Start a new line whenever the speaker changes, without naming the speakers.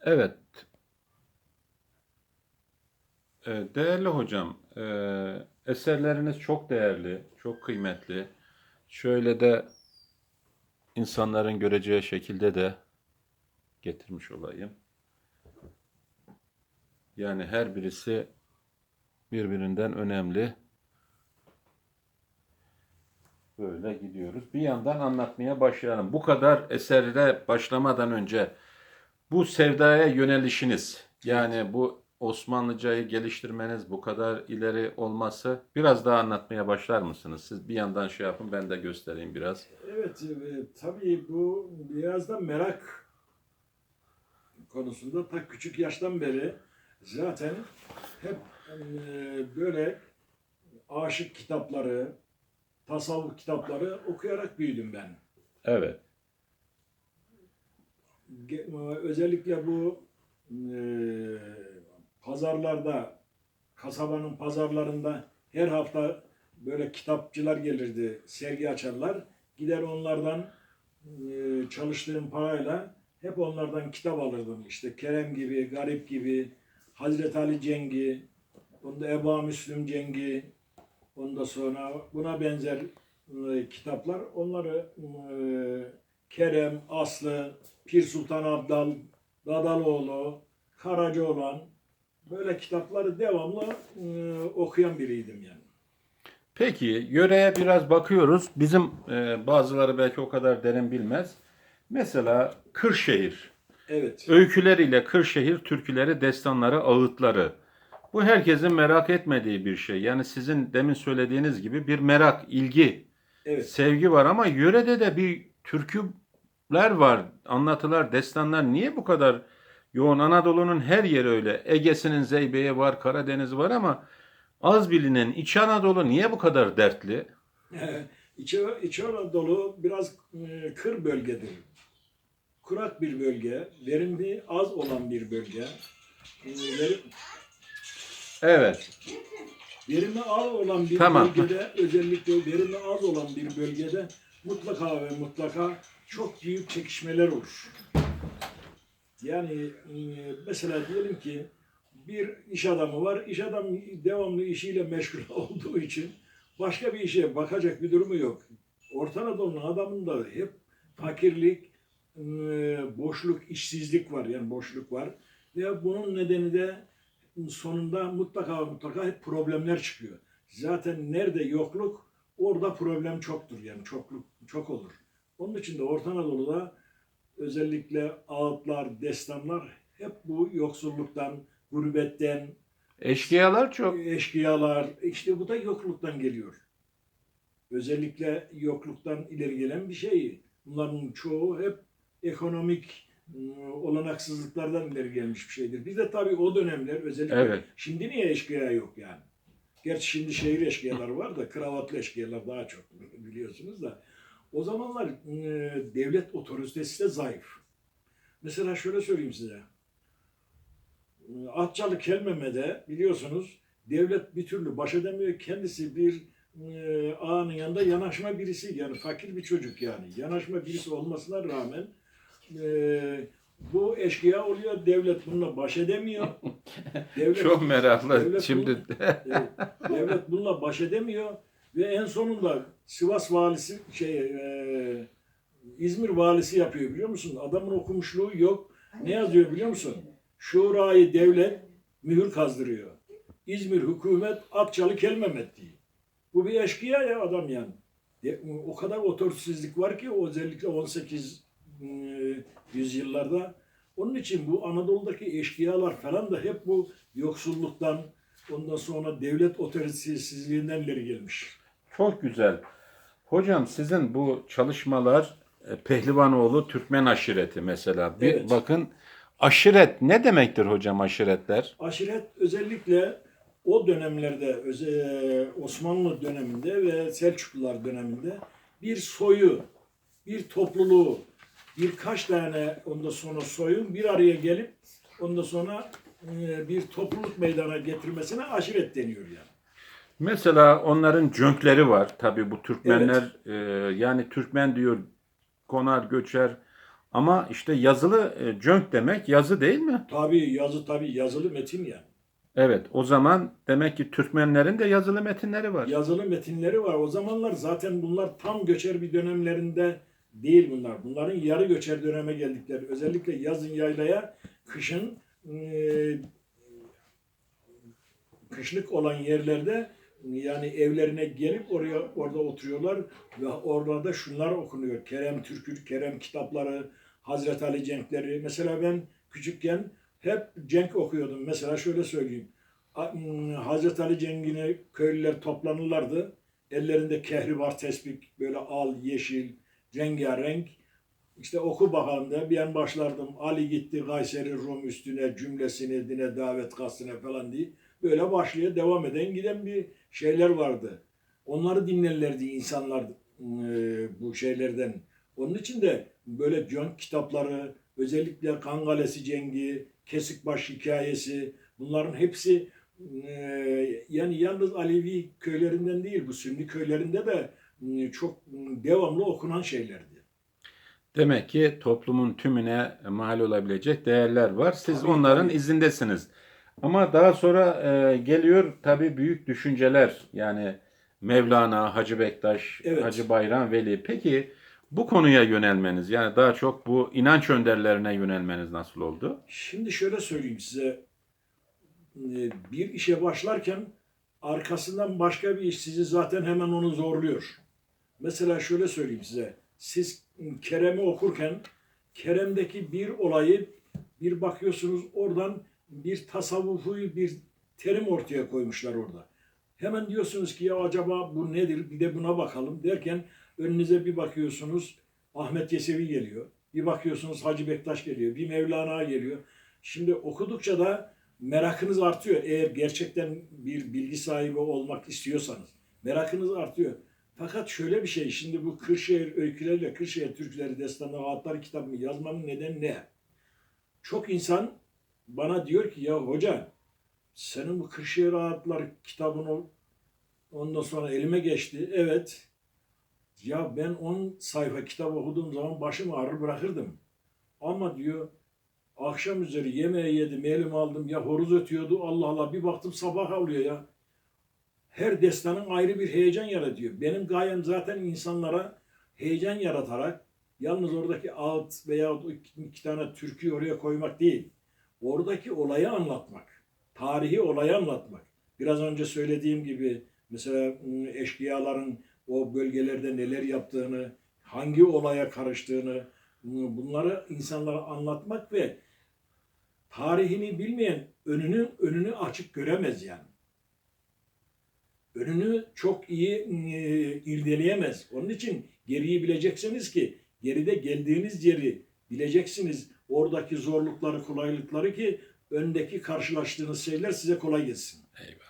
Evet. Ee, Değerli hocam, e, eserleriniz çok değerli, çok kıymetli. Şöyle de insanların göreceği şekilde de getirmiş olayım. Yani her birisi birbirinden önemli. Böyle gidiyoruz. Bir yandan anlatmaya başlayalım. Bu kadar eserde başlamadan önce bu sevdaya yönelişiniz, yani bu Osmanlıcayı geliştirmeniz, bu kadar ileri olması biraz daha anlatmaya başlar mısınız? Siz bir yandan şey yapın, ben de göstereyim biraz.
Evet, e, tabii bu biraz da merak konusunda ta küçük yaştan beri zaten hep e, böyle aşık kitapları, tasavvuf kitapları okuyarak büyüdüm ben.
Evet,
Özellikle bu e, pazarlarda, kasabanın pazarlarında her hafta böyle kitapçılar gelirdi, sergi açarlar. Gider onlardan e, çalıştığım parayla hep onlardan kitap alırdım. İşte Kerem gibi, Garip gibi, Hazreti Ali Cengi, onda Eba Müslüm Cengi, ondan sonra buna benzer e, kitaplar. Onları e, Kerem, Aslı, Pir Sultan Abdal, Dadaloğlu, Karacaoğlan böyle kitapları devamlı e, okuyan biriydim yani.
Peki yöreye biraz bakıyoruz. Bizim e, bazıları belki o kadar derin bilmez. Mesela Kırşehir.
Evet.
Öyküleriyle Kırşehir türküleri, destanları, ağıtları. Bu herkesin merak etmediği bir şey. Yani sizin demin söylediğiniz gibi bir merak, ilgi,
Evet.
sevgi var ama yörede de bir türküler var, anlatılar, destanlar. Niye bu kadar yoğun? Anadolu'nun her yeri öyle. Ege'sinin Zeybe'yi var, Karadeniz var ama az bilinen İç Anadolu niye bu kadar dertli?
İç, İç Anadolu biraz e, kır bölgedir. Kurak bir bölge, verimli az olan bir bölge. E, verim-
Evet,
Verimi az olan bir
Tamam.
bölgede, özellikle verimi az olan bir bölgede mutlaka ve mutlaka çok büyük çekişmeler olur. Yani e, mesela diyelim ki bir iş adamı var, iş adamı devamlı işiyle meşgul olduğu için başka bir işe bakacak bir durumu yok. Orta Anadolu'nun adamında hep fakirlik, e, boşluk, işsizlik var yani boşluk var. Ve bunun nedeni de sonunda mutlaka mutlaka hep problemler çıkıyor. Zaten nerede yokluk orada problem çoktur yani çokluk çok olur. Onun için de Orta Anadolu'da özellikle ağıtlar, destanlar hep bu yoksulluktan, gurbetten,
eşkıyalar çok.
eşkıyalar işte bu da yokluktan geliyor. Özellikle yokluktan ileri gelen bir şey. Bunların çoğu hep ekonomik ıı, olanaksızlıklardan ileri gelmiş bir şeydir. Bir de tabii o dönemler özellikle
Evet.
şimdi niye eşkıya yok yani? Gerçi şimdi şehir eşkıyaları var da kravatlı eşkıyalar daha çok biliyorsunuz da. O zamanlar ıı, devlet otoritesi de zayıf. Mesela şöyle söyleyeyim size. Atçalı Kelmeme'de biliyorsunuz devlet bir türlü baş edemiyor. Kendisi bir e, ağanın yanında yanaşma birisi yani fakir bir çocuk yani. Yanaşma birisi olmasına rağmen e, bu eşkıya oluyor. Devlet bununla baş edemiyor. Devlet,
Çok meraklı.
devlet
Şimdi
Evet, devlet bununla baş edemiyor ve en sonunda Sivas valisi şey e, İzmir valisi yapıyor biliyor musun? Adamın okumuşluğu yok. Ne yazıyor biliyor musun? Şurayı devlet mühür kazdırıyor. İzmir hükümet Akçalı Kelmemet diye. Bu bir eşkıya ya adam yani. O kadar otoritesizlik var ki özellikle 18 e, yüzyıllarda. Onun için bu Anadolu'daki eşkıyalar falan da hep bu yoksulluktan ondan sonra devlet otoritesizliğinden ileri gelmiş.
Çok güzel. Hocam sizin bu çalışmalar e, Pehlivanoğlu Türkmen aşireti mesela. Bir
Evet.
bakın aşiret ne demektir hocam aşiretler?
Aşiret özellikle o dönemlerde öze- Osmanlı döneminde ve Selçuklular döneminde bir soyu, bir topluluğu, birkaç tane ondan sonra soyun bir araya gelip ondan sonra e, bir topluluk meydana getirmesine aşiret deniyor yani.
Mesela onların cönkleri var. Tabii bu Türkmenler e, yani Türkmen diyor konar göçer Ama işte yazılı e, cönk demek yazı değil mi?
Tabii yazı tabii yazılı metin yani.
Evet. O zaman demek ki Türkmenlerin de yazılı metinleri var.
Yazılı metinleri var. O zamanlar zaten bunlar tam göçer bir dönemlerinde değil bunlar. Bunların yarı göçer döneme geldikleri. Özellikle yazın yaylaya, kışın e, kışlık olan yerlerde yani evlerine gelip oraya orada oturuyorlar ve orada da şunlar okunuyor. Kerem Türkür, Kerem kitapları, Hazreti Ali cenkleri. Mesela ben küçükken hep cenk okuyordum. Mesela şöyle söyleyeyim. Hazreti Ali cengine köylüler toplanırlardı. Ellerinde kehribar tespih böyle al, yeşil, rengarenk. İşte oku bakalım da bir an başlardım. Ali gitti Kayseri Rum üstüne cümlesini dine davet kastine falan diye. Böyle başlıyor devam eden giden bir şeyler vardı. Onları dinlerlerdi insanlar e, bu şeylerden. Onun için de böyle John kitapları, özellikle Kangalesi Cengi, Kesikbaş hikayesi bunların hepsi e, yani yalnız Alevi köylerinden değil bu Sünni köylerinde de çok e, devamlı okunan şeylerdi.
Demek ki toplumun tümüne mal olabilecek değerler var. Siz
Tabii,
onların
tabii.
izindesiniz. Ama daha sonra e, geliyor tabii büyük düşünceler. Yani Mevlana, Hacı Bektaş,
Evet.
Hacı Bayram Veli. Peki bu konuya yönelmeniz yani daha çok bu inanç önderlerine yönelmeniz nasıl oldu?
Şimdi şöyle söyleyeyim size. Ee, Bir işe başlarken arkasından başka bir iş sizi zaten hemen onu zorluyor. Mesela şöyle söyleyeyim size. Siz Kerem'i okurken Kerem'deki bir olayı bir bakıyorsunuz oradan bir tasavvufi bir terim ortaya koymuşlar orada. Hemen diyorsunuz ki ya acaba bu nedir bir de buna bakalım derken önünüze bir bakıyorsunuz Ahmet Yesevi geliyor. Bir bakıyorsunuz Hacı Bektaş geliyor. Bir Mevlana geliyor. Şimdi okudukça da merakınız artıyor. Eğer gerçekten bir bilgi sahibi olmak istiyorsanız. Merakınız artıyor. Fakat şöyle bir şey. Şimdi bu Kırşehir öyküleriyle Kırşehir Türkleri Destanları Hatları kitabını yazmamın nedeni ne? Çok insan bana diyor ki ya hoca senin bu Kırşehir Hatları kitabını ondan sonra elime geçti. Evet. Ya ben 10 sayfa kitap okuduğum zaman başım ağrır bırakırdım. Ama diyor akşam üzeri yemeği yedim, elime aldım ya horoz ötüyordu. Allah Allah bir baktım sabah oluyor ya. Her destanın ayrı bir heyecan yaratıyor. Benim gayem zaten insanlara heyecan yaratarak yalnız oradaki ağıt veya iki, tane türküyü oraya koymak değil. Oradaki olayı anlatmak. Tarihi olayı anlatmak. Biraz önce söylediğim gibi mesela ım, eşkıyaların o bölgelerde neler yaptığını, hangi olaya karıştığını ım, bunları insanlara anlatmak ve tarihini bilmeyen önünü önünü açık göremez yani. Önünü çok iyi e, irdeleyemez. Onun için geriyi bileceksiniz ki geride geldiğiniz yeri bileceksiniz. Oradaki zorlukları, kolaylıkları ki öndeki karşılaştığınız şeyler size kolay gelsin.
Eyvallah.